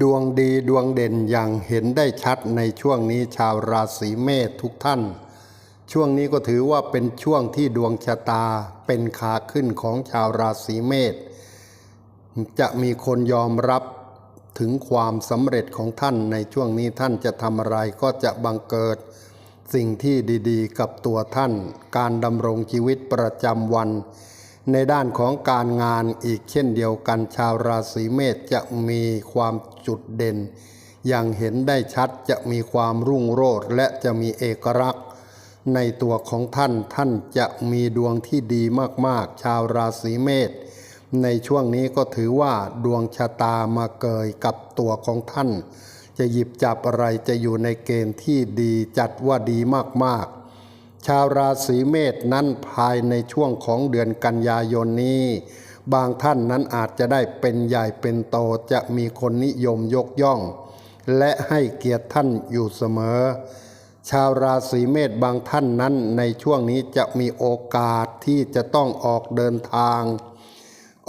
ดวงดีดวงเด่นอย่างเห็นได้ชัดในช่วงนี้ชาวราศีเมษทุกท่าน ช่วงนี้ก็ถือว่าเป็นช่วงที่ดวงชะตาเป็นขาขึ้นของชาวราศีเมษจะมีคนยอมรับถึงความสำเร็จของท่านในช่วงนี้ท่านจะทำอะไรก็จะบังเกิด สิ่งที่ดีๆ กับตัวท่าน การดำรงชีวิตประจำวัน ในด้านของการงานอีกเช่นเดียวกันชาวราศีเมษจะมีความจุดเด่น อย่างเห็นได้ชัดจะมีความรุ่งโรจน์และจะมีเอกลักษณ์ ในตัวของท่านท่านจะมีดวงที่ดีมากๆ ชาวราศีเมษในช่วงนี้ก็ถือว่าดวงชะตามาเกยกับตัวของท่าน จะหยิบจับอะไรจะอยู่ในเกณฑ์ที่ดีจัดว่าดีมากๆ ชาวราศีเมษนั้นภายในช่วงของเดือนกันยายนนี้ บางท่านนั้นอาจจะได้เป็นใหญ่เป็นโตจะมีคนนิยมยกย่อง และให้เกียรติท่านอยู่เสมอ ชาวราศีเมษบางท่านนั้นในช่วงนี้จะมีโอกาสที่จะต้องออกเดินทาง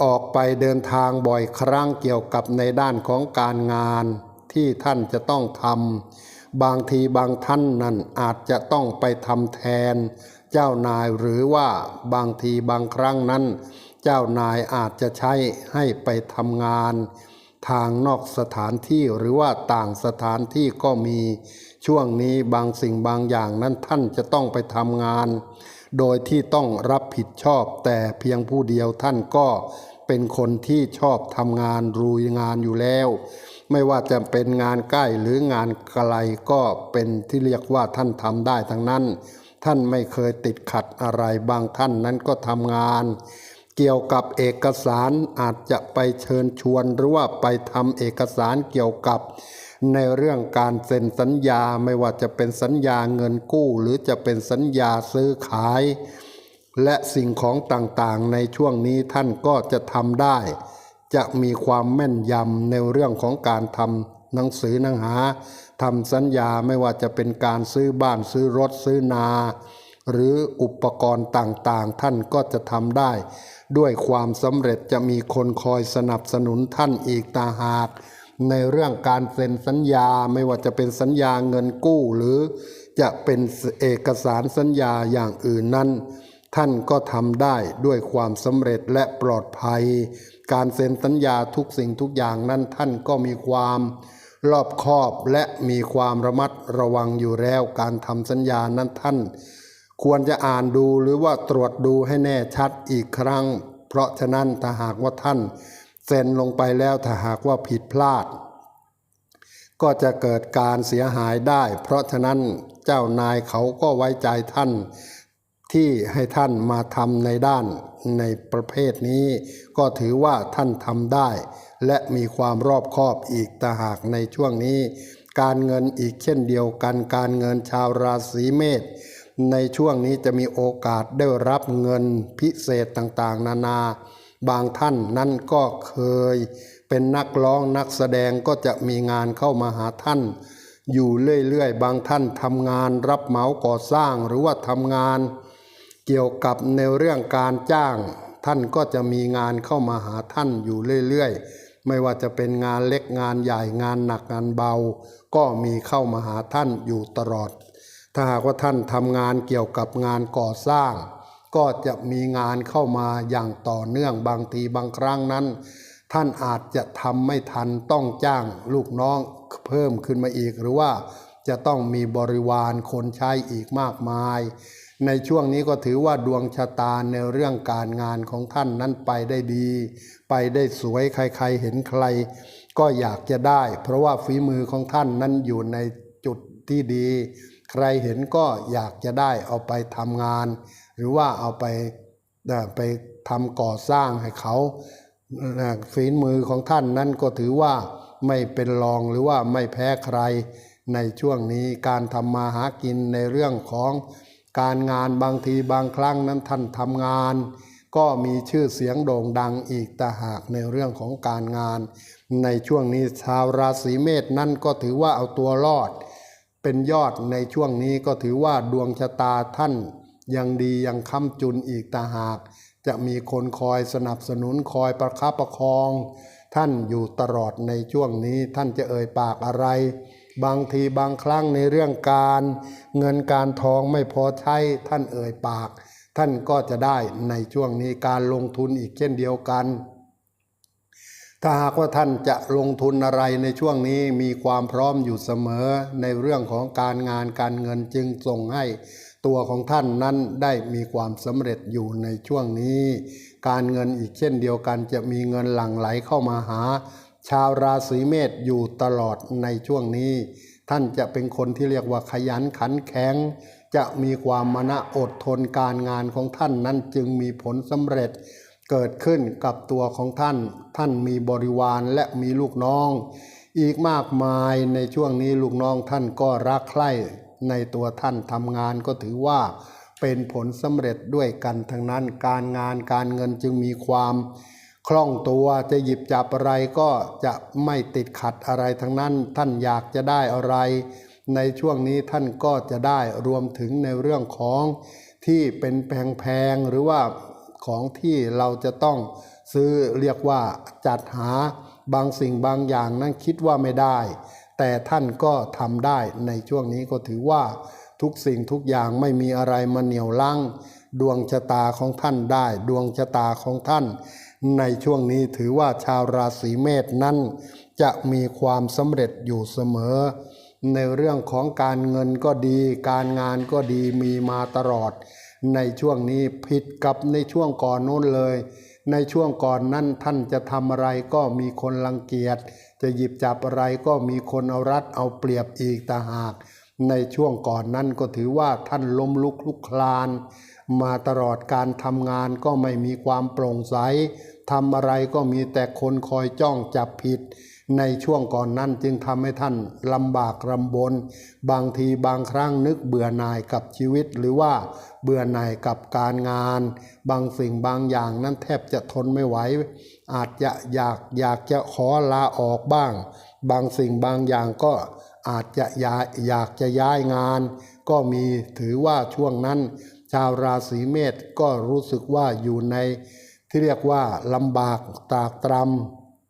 ออกไปเดินทางบ่อยครั้งเกี่ยวกับในด้านของการงานที่ท่านจะต้องทำ บางทีบางท่านนั้นอาจจะต้องไปทำแทน เจ้านายหรือว่าบางทีบางครั้งนั้น เจ้านายอาจจะใช้ให้ไปทำงาน ทางนอกสถานที่หรือว่าต่างสถานที่ก็มี ช่วงนี้บางสิ่งบางอย่างนั้นท่านจะต้องไปทำงาน โดยที่ต้องรับผิดชอบแต่เพียงผู้เดียวท่านก็เป็นคนที่ชอบทำงานรุยงานอยู่แล้ว ไม่ว่าจะเป็นงานใกล้หรืองานไกลก็เป็นที่เรียกว่าท่านทำได้ทั้งนั้น ท่านไม่เคยติดขัดอะไรบางท่านนั้นก็ทำงาน เกี่ยวกับเอกสารอาจจะไปเชิญชวนหรือว่าไปทำเอกสารเกี่ยวกับในเรื่องการเซ็นสัญญาไม่ว่าจะเป็นสัญญาเงินกู้ หรือจะเป็นสัญญาซื้อขาย และสิ่งของต่างๆ ในช่วงนี้ท่านก็จะทำได้ จะมีความแม่นยำในเรื่องของการทำหนังสือหนังหาทำสัญญาไม่ว่าจะเป็นการซื้อบ้านซื้อรถซื้อนา หรืออุปกรณ์ต่างๆ ท่านก็จะทำได้ ด้วยความสำเร็จจะมีคนคอยสนับสนุนท่านอีกตาหากในเรื่องการเซ็นสัญญาไม่ว่าจะเป็นสัญญาเงินกู้หรือจะเป็นเอกสารสัญญาอย่างอื่นนั้น ท่านก็ทำได้ด้วยความสำเร็จและปลอดภัย การเซ็นสัญญาทุกสิ่งทุกอย่างนั้นท่านก็มีความรอบคอบและมีความระมัดระวังอยู่แล้ว การทำสัญญานั้นท่าน ควรจะอ่านดูหรือว่าตรวจดูให้แน่ชัดอีกครั้ง เพราะฉะนั้นถ้าหากว่าท่านเซ็นลงไปแล้วถ้าหากว่าผิดพลาด ก็จะเกิดการเสียหายได้ เพราะฉะนั้นเจ้านายเขาก็ไว้ใจท่าน ที่ให้ท่านมาทำในด้านในประเภทนี้ ก็ถือว่าท่านทำได้ และมีความรอบคอบอีกต่หากในช่วงนี้ การเงินอีกเช่นเดียวกัน การเงินชาวราศีเมษในช่วงนี้จะมีโอกาสได้รับเงินพิเศษต่างๆ นานา บางท่านนั้นก็เคย เป็นนักร้องนักแสดงก็จะมีงานเข้ามาหาท่าน อยู่เรื่อยๆ บางท่านทำงานรับเหมาก่อสร้างหรือว่าทำงาน เกี่ยวกับในเรื่องการจ้าง ท่านก็จะมีงานเข้ามาหาท่านอยู่เรื่อยๆ ไม่ว่าจะเป็นงานเล็กงานใหญ่งานหนักงานเบา ก็มีเข้ามาหาท่านอยู่ตลอด ถ้าหากว่าท่านทำงานเกี่ยวกับงานก่อสร้าง ก็จะมีงานเข้ามาอย่างต่อเนื่องบางทีบางครั้งนั้น ท่านอาจจะทำไม่ทันต้องจ้างลูกน้องเพิ่มขึ้นมาอีกหรือว่าจะต้องมีบริวารคนใช้อีกมากมาย ในช่วงนี้ก็ถือว่าดวงชะตาในเรื่องการงานของท่านนั้นไปได้ดี ไปได้สวยใครๆเห็นใคร ก็อยากจะได้ เพราะว่าฝีมือของท่านนั้นอยู่ในจุดที่ดี ใครเห็นก็อยากจะได้เอาไปทำงาน หรือว่าเอาไปไปทำก่อสร้างให้เขาฝีมือของท่านนั้นก็ถือว่าไม่เป็นรองหรือว่าไม่แพ้ใครในช่วงนี้การทำมาหากินในเรื่องของ การงานบางทีบางครั้งนั้นท่านทำงาน ก็มีชื่อเสียงโด่งดังอีกต่าหากในเรื่องของการงาน ในช่วงนี้ชาวราศีเมษนั่นก็ถือว่าเอาตัวรอด เป็นยอดในช่วงนี้ก็ถือว่าดวงชะตาท่าน ยังดียังค้ำจุนอีกต่าหาก จะมีคนคอยสนับสนุนคอยประคับประคอง ท่านอยู่ตลอดในช่วงนี้ท่านจะเอ่ยปากอะไร บางทีบางครั้งในเรื่องการ เงินการทองไม่พอใช้ท่านเอ่ยปาก ท่านก็จะได้ในช่วงนี้การลงทุนอีกเช่นเดียวกัน ถ้าหากว่าท่านจะลงทุนอะไรในช่วงนี้มีความพร้อมอยู่เสมอในเรื่องของการงานการเงินจึงส่งให้ตัวของท่านนั้นได้มีความสำเร็จอยู่ในช่วงนี้ การเงินอีกเช่นเดียวกันจะมีเงินหลั่งไหลเข้ามาหา ชาวราศีเมษอยู่ตลอดในช่วงนี้ ท่านจะเป็นคนที่เรียกว่าขยันขันแข็ง จะมีความมณะอดทนการงานของท่านนั้นจึงมีผลสำเร็จ เกิดขึ้นกับตัวของท่าน ท่านมีบริวารและมีลูกน้อง อีกมากมายในช่วงนี้ลูกน้องท่านก็รักใคร่ในตัวท่านทำงานก็ถือว่าเป็นผลสำเร็จด้วยกันทั้งนั้นการงานการเงินจึงมีความ คล่องตัวจะหยิบจับอะไรก็จะไม่ติดขัดอะไรทั้งนั้น ท่านอยากจะได้อะไร ในช่วงนี้ท่านก็จะได้รวมถึงในเรื่องของที่เป็นแพงๆหรือว่าของที่เราจะต้องซื้อเรียกว่าจัดหาบางสิ่งบางอย่างนั้นคิดว่าไม่ได้ แต่ท่านก็ทำได้ในช่วงนี้ก็ถือว่าทุกสิ่งทุกอย่างไม่มีอะไรมาเหนี่ยวลังดวงชะตาของท่านได้ ดวงชะตาของท่าน ในช่วงนี้ถือว่าชาวราศีเมษนั้น จะมีความสำเร็จอยู่เสมอ ในเรื่องของการเงินก็ดี การงานก็ดีมีมาตลอด ในช่วงนี้ผิดกับในช่วงก่อนโน้นเลย ในช่วงก่อนนั้นท่านจะทำอะไรก็มีคนรังเกียจ จะหยิบจับอะไรก็มีคนเอารัดเอาเปรียบอีกต่างหากในช่วงก่อนนั้นก็ถือว่าท่านล้มลุกลุกคลาน มาตลอดการทำงานก็ไม่มีความโปร่งใสทำอะไรก็มีแต่คนคอยจ้องจับผิด ในช่วงก่อนนั้นจึงทำให้ท่านลำบากลำบน บางทีบางครั้งนึกเบื่อหน่ายกับชีวิต หรือว่าเบื่อหน่ายกับการงาน บางสิ่งบางอย่างนั้นแทบจะทนไม่ไหว อาจจะอยากอยากจะขอลาออกบ้าง บางสิ่งบางอย่างก็อาจจะอยากอยากจะย้ายงาน ก็มีถือว่าช่วงนั้น ชาวราศีเมษก็รู้สึกว่าอยู่ในที่เรียกว่าลำบากตากตร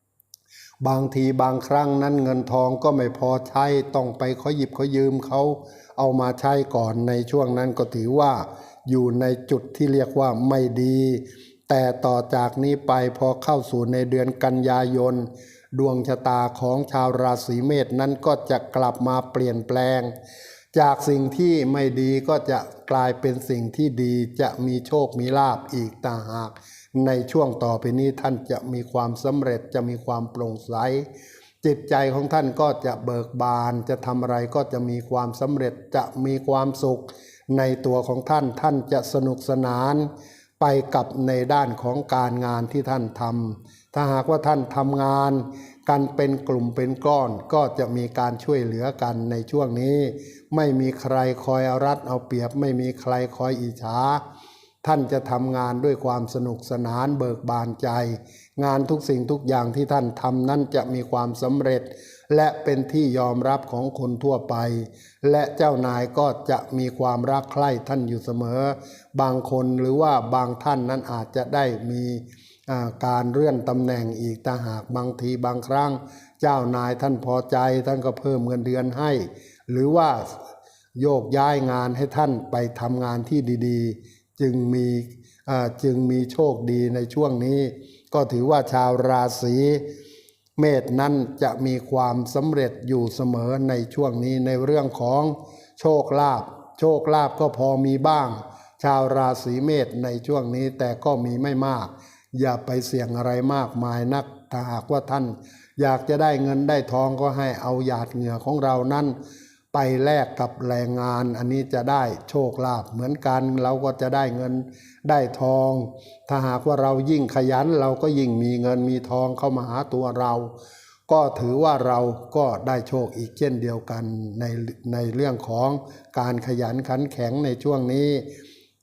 ำบางทีบางครั้งนั้นเงินทองก็ไม่พอใช้ต้องไปขอหยิบขอยืมเขาเอามาใช้ก่อนในช่วงนั้นก็ถือว่าอยู่ในจุดที่เรียกว่าไม่ดี แต่ต่อจากนี้ไปพอเข้าสู่ในเดือนกันยายน ดวงชะตาของชาวราศีเมษนั้นก็จะกลับมาเปลี่ยนแปลง จากสิ่งที่ไม่ดีก็จะกลายเป็นสิ่งที่ดีจะมีโชคมีลาบอีกต่างหาก ในช่วงต่อไปนี้ท่านจะมีความสำเร็จจะมีความโปร่งใสจิตใจของท่านก็จะเบิกบานจะทำอะไรก็จะมีความสำเร็จจะมีความสุข ในตัวของท่านท่านจะสนุกสนาน ไปกับในด้านของการงานที่ท่านทำถ้าหากว่าท่านทำงาน กันเป็นกลุ่มเป็นก้อนก็จะมีการช่วยเหลือกันในช่วงนี้ ไม่มีใครคอยเอารัดเอาเปรียบ ไม่มีใครคอยอิจฉาท่านจะทำงานด้วยความสนุกสนานเบิกบานใจ งานทุกสิ่งทุกอย่างที่ท่านทำนั้นจะมีความสำเร็จ และเป็นที่ยอมรับของคนทั่วไป และเจ้านายก็จะมีความรักใคร่ท่านอยู่เสมอ บางคนหรือว่าบางท่านนั้นอาจจะได้มี การเลื่อนตำแหน่งอีกต่หากบางทีบางครั้ง เจ้านายท่านพอใจท่านก็เพิ่มเงินเดือนให้ หรือว่าโยกย้ายงานให้ท่านไปทำงานที่ดีๆ จึงมีจึงมีโชคดีในช่วงนี้ ก็ถือว่าชาวราศีเมษนั้นจะมีความสำเร็จอยู่เสมอในช่วงนี้ในเรื่องของโชคลาภโชคลาภก็พอมีบ้าง ชาวราศีเมษในช่วงนี้แต่ก็มีไม่มาก อย่าไปเสี่ยงอะไรมากมายนักถ้าหากว่าท่าน อยากจะได้เงินได้ทองก็ให้เอาหยาดเหงื่อของเรานั้น ไปแลกกับแรงงาน อันนี้จะได้โชคลาภเหมือนกันเราก็จะได้เงินได้ทอง ถ้าหากว่าเรายิ่งขยันเราก็ยิ่งมีเงินมีทองเข้ามาหาตัวเรา ก็ถือว่าเราก็ได้โชคอีกเช่นเดียวกันในในเรื่องของการขยันขันแข็งในช่วงนี้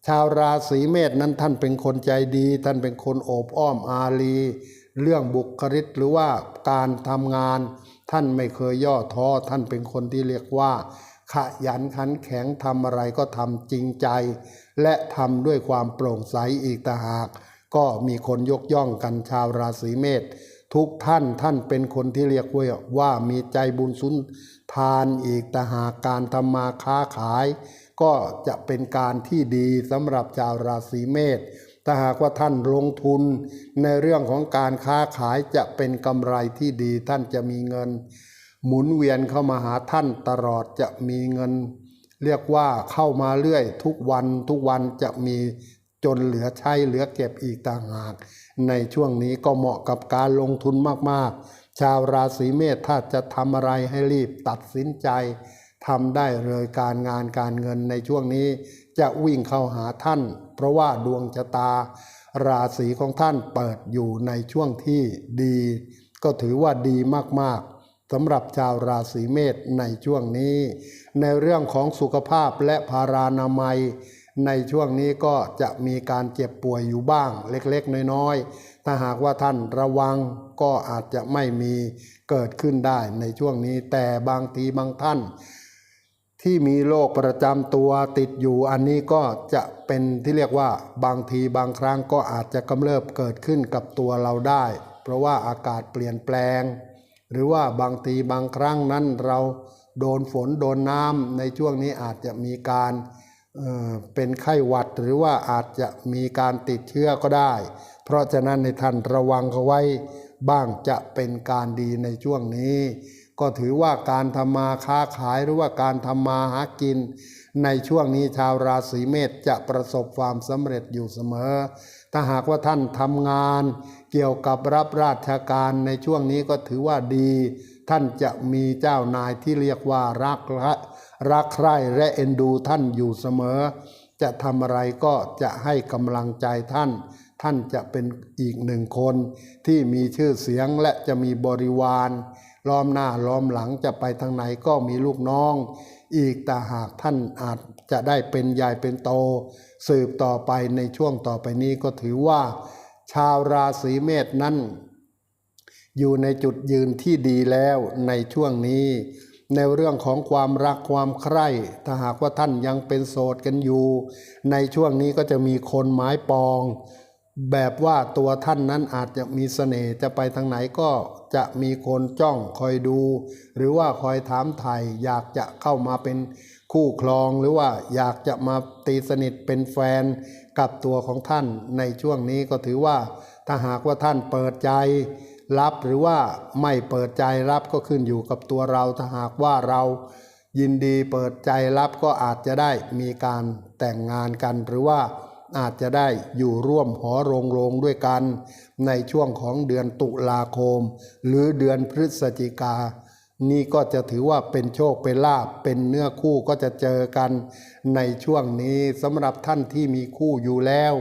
ชาวราศีเมษนั้นท่านเป็นคนใจดี ท่านเป็นคนโอบอ้อมอารี เรื่องบุคลิกหรือว่าการทำงาน ท่านไม่เคยย่อท้อท่านเป็นคนที่เรียกว่า ขยันขันแข็งทำอะไรก็ทำจริงใจ และทำด้วยความโปร่งใสอีกต่างหาก ก็มีคนยกย่องกันชาวราศีเมษทุกท่านท่านเป็นคนที่เรียกว่าว่ามีใจบุญสุนทานอีกแต่หากการทำมาค้าขาย ก็จะเป็นการที่ดีสำหรับชาวราศีเมษถ้าหากว่าท่านลงทุนในเรื่องของการค้าขายจะเป็นกำไรที่ดีท่านจะมีเงิน หมุนเวียนเข้ามาหาท่านตลอดจะมีเงิน เรียกว่าเข้ามาเรื่อย ทุกวันทุกวันจะมีจนเหลือใช้เหลือเก็บอีกต่างหาก ในช่วงนี้ก็เหมาะกับการลงทุนมากๆ ชาวราศีเมษถ้าจะทำอะไรให้รีบตัดสินใจ ทำได้เลยการงานการเงินในช่วงนี้จะวิ่งเข้าหาท่าน เพราะว่าดวงชะตา ราศีของท่านเปิดอยู่ในช่วงที่ดี ก็ถือว่าดีมากๆสำหรับชาวราศีเมษในช่วงนี้ ในเรื่องของสุขภาพและพารานามัย ในช่วงนี้ก็จะมีการเจ็บป่วยอยู่บ้างเล็กๆ น้อยๆ ถ้าหากว่าท่านระวังก็อาจจะไม่มีเกิดขึ้นได้ในช่วงนี้แต่บางทีบางท่าน ที่มีโรคประจำตัวติดอยู่อันนี้ก็จะเป็นที่เรียกว่าบางทีบางครั้งก็อาจจะกำเริบเกิดขึ้นกับตัวเราได้ เพราะว่าอากาศเปลี่ยนแปลง หรือว่าบางทีบางครั้งนั้นเราโดนฝนโดนน้ำในช่วงนี้อาจจะมีการเเป็นไข้หวัดหรือว่าอาจจะมีการติดเชื้อก็ได้ เพราะฉะนั้นในท่านระวังเขาไว้บ้างจะเป็นการดีในช่วงนี้ ก็ถือว่าการทำมาค้าขายหรือว่าการทำมาหากิน ในช่วงนี้ชาวราศีเมษจะประสบความสำเร็จอยู่เสมอ ถ้าหากว่าท่านทำงานเกี่ยวกับรับราชการในช่วงนี้ก็ถือว่าดี ท่านจะมีเจ้านายที่เรียกว่ารักละรักใคร่และเอ็นดูท่านอยู่เสมอ จะทำอะไรก็จะให้กำลังใจท่าน ท่านจะเป็นอีกหนึ่งคนที่มีชื่อเสียงและจะมีบริวาร ล้อมหน้าล้อมหลังจะไปทางไหนก็มีลูกน้อง อีกแต่หากท่านอาจจะได้เป็นใหญ่เป็นโต สืบต่อไปในช่วงต่อไปนี้ก็ถือว่า ชาวราศีเมษนั้น อยู่ในจุดยืนที่ดีแล้วในช่วงนี้ ในเรื่องของความรักความใคร่ถ้าหากว่าท่านยังเป็นโสดกันอยู่ ในช่วงนี้ก็จะมีคนหมายปอง แบบว่าตัวท่านนั้นอาจจะมีเสน่ห์จะไปทางไหนก็จะมีคนจ้องคอยดู หรือว่าคอยถามไทยอยากจะเข้ามาเป็นคู่ครองหรือว่าอยากจะมาตีสนิทเป็นแฟนกับตัวของท่านในช่วงนี้ก็ถือว่าถ้าหากว่าท่านเปิดใจรับหรือว่าไม่เปิดใจรับก็ขึ้นอยู่กับตัวเราถ้าหากว่าเรายินดีเปิดใจรับก็อาจจะได้มีการแต่งงานกันหรือว่า อาจจะได้อยู่ร่วมหอโรงโรงด้วยกัน ในช่วงของเดือนตุลาคม หรือเดือนพฤศจิกา นี่ก็จะถือว่าเป็นโชคเป็นลาบเป็นเนื้อคู่ก็จะเจอกัน ในช่วงนี้สำหรับท่านที่มีคู่อยู่แล้ว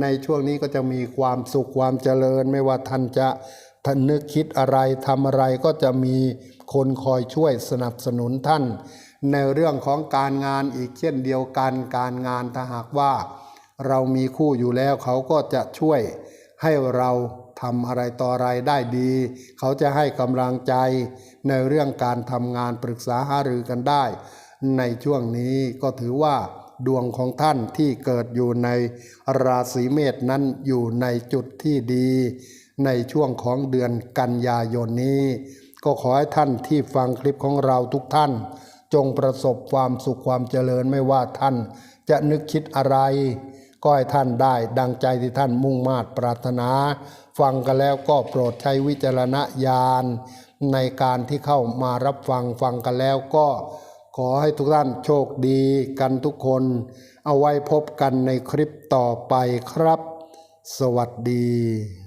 ในช่วงนี้ก็จะมีความสุขความเจริญ ไม่ว่าท่านจะท่านนึกคิดอะไรทำอะไรก็จะมีคนคอยช่วยสนับสนุนท่าน ในเรื่องของการงานอีกเช่นเดียวกันการงานถ้าหากว่า เรามีคู่อยู่แล้วเขาก็จะช่วยให้เราทำอะไรต่ออะไรได้ดี เขาจะให้กำลังใจในเรื่องการทำงานปรึกษาหารือกันได้ ในช่วงนี้ก็ถือว่าดวงของท่านที่เกิดอยู่ในราศีเมษนั้นอยู่ในจุดที่ดี ในช่วงของเดือนกันยายนนี้ ก็ขอให้ท่านที่ฟังคลิปของเราทุกท่าน จงประสบความสุขความเจริญไม่ว่าท่านจะนึกคิดอะไร ก็ให้ท่านได้ ดังใจที่ท่านมุ่งมา่ปรารถนา ฟังกันแล้วก็โปรดใช้วิจารณญาณในการที่เข้ามารับฟังฟังกันแล้วก็ขอให้ทุกท่านโชคดีกันทุกคน เอาไว้พบกันในคลิปต่อไปครับ สวัสดี